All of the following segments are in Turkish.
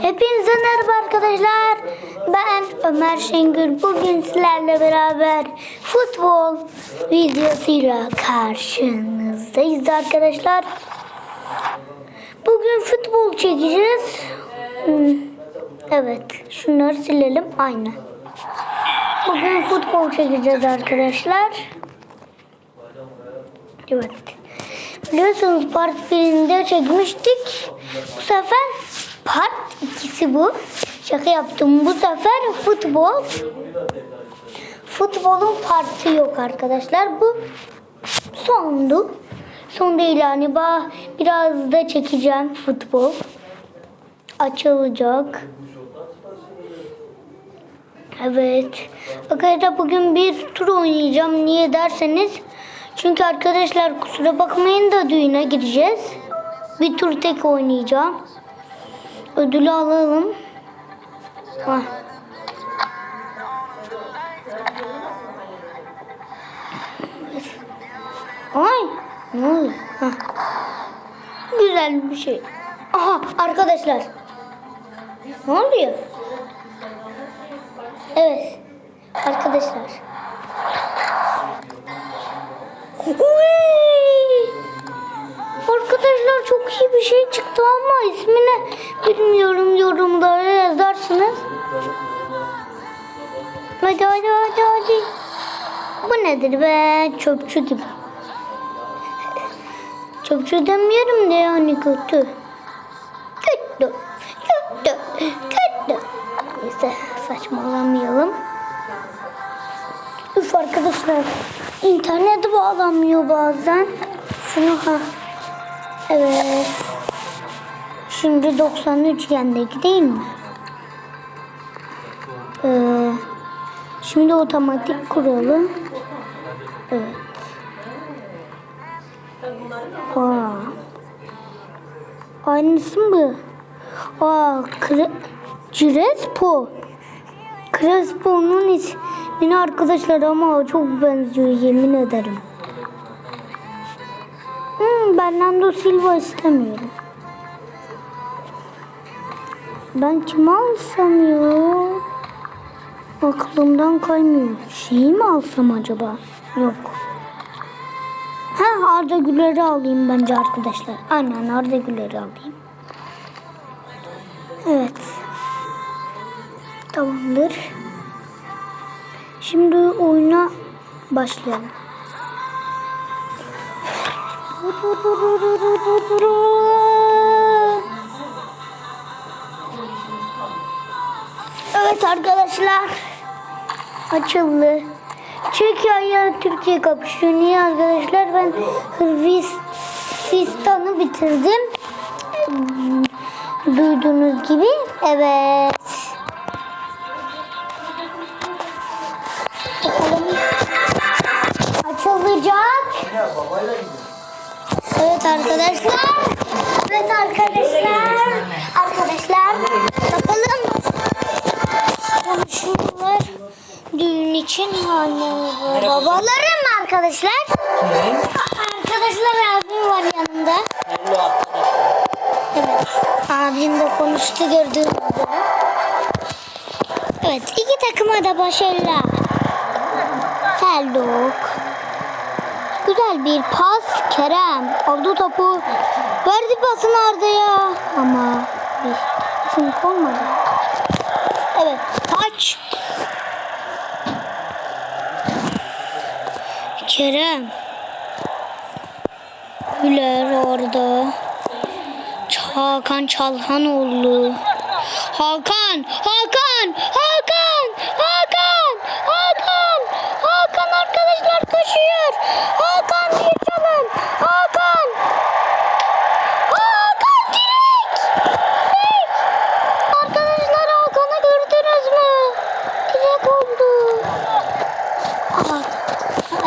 Hepinize merhaba arkadaşlar. Ben Ömer Şengül. Bugün sizlerle beraber futbol videosuyla karşınızdayız arkadaşlar. Bugün futbol çekeceğiz. Hmm, Evet, şunları silelim. Aynı. Bugün futbol çekeceğiz arkadaşlar. Evet. Biliyorsunuz part 1'inde çekmiştik. Bu sefer part 2'si bu. Şaka yaptım. Bu sefer futbol. Futbolun partı yok arkadaşlar. Bu sondu. Son değil yani. Biraz da çekeceğim futbol. Açılacak. Evet. Arkadaşlar bugün bir tur oynayacağım. Niye derseniz. Çünkü arkadaşlar kusura bakmayın da düğüne gideceğiz. Bir tur tek oynayacağım. Ödülü alalım. Hah. Ay. Ne oluyor? Hah. Güzel bir şey. Aha arkadaşlar. Ne oluyor? Evet. Arkadaşlar. Uy! Arkadaşlar çok iyi bir şey çıktı ama ismini bilmiyorum yorumlara yazarsınız. Hadi hadi hadi hadi. Bu nedir be? Çöpçü gibi. Çöpçü demiyorum de yani kötü. Kötü. Kötü. Kötü. Neyse saçmalamayalım. Üf arkadaşlar. İnternet bağlanmıyor bazen. Şunu ha. Evet. Şimdi 93 yendeki değil mi? Ee, şimdi otomatik kuralım. Evet. Aa. Aynısı mı? Aa, Crespo. Crespo'nun ismini arkadaşlar ama çok benziyor yemin ederim. Hmm, Bernardo Silva istemiyorum. Ben kimi alsam ya? Aklımdan kaymıyor. Şeyi mi alsam acaba? Yok. Ha Arda Güler'i alayım bence arkadaşlar. Aynen Arda Güler'i alayım. Tamamdır. Şimdi oyuna başlayalım. Evet arkadaşlar. Açıldı. Türkiye ile Türkiye kapışıyor. Niye arkadaşlar? Ben Hırvatistan'ı bitirdim. Duyduğunuz gibi. Evet. Evet arkadaşlar. Evet arkadaşlar. Arkadaşlar. Bakalım. Konuşuyorlar. Düğün için anne babalarım arkadaşlar. Arkadaşlar abim var yanımda. Evet. Abim de konuştu gördüğünüz gibi. Evet. iki takıma da başarılar. Feldok. Güzel bir pas Kerem. Aldı topu. Verdi pasını Arda'ya. Ama bir sınıf olmadı. Evet. Taç. Kerem. Güler orada. Hakan Çalhanoğlu. Hakan! Hakan!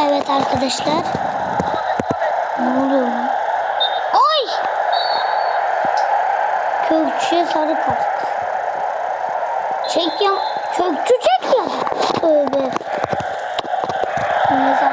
Evet arkadaşlar. Ne oluyor lan? Oy! Kökçüye sarı kart. Çek ya. Kökçü çek ya. Tövbe. Neyse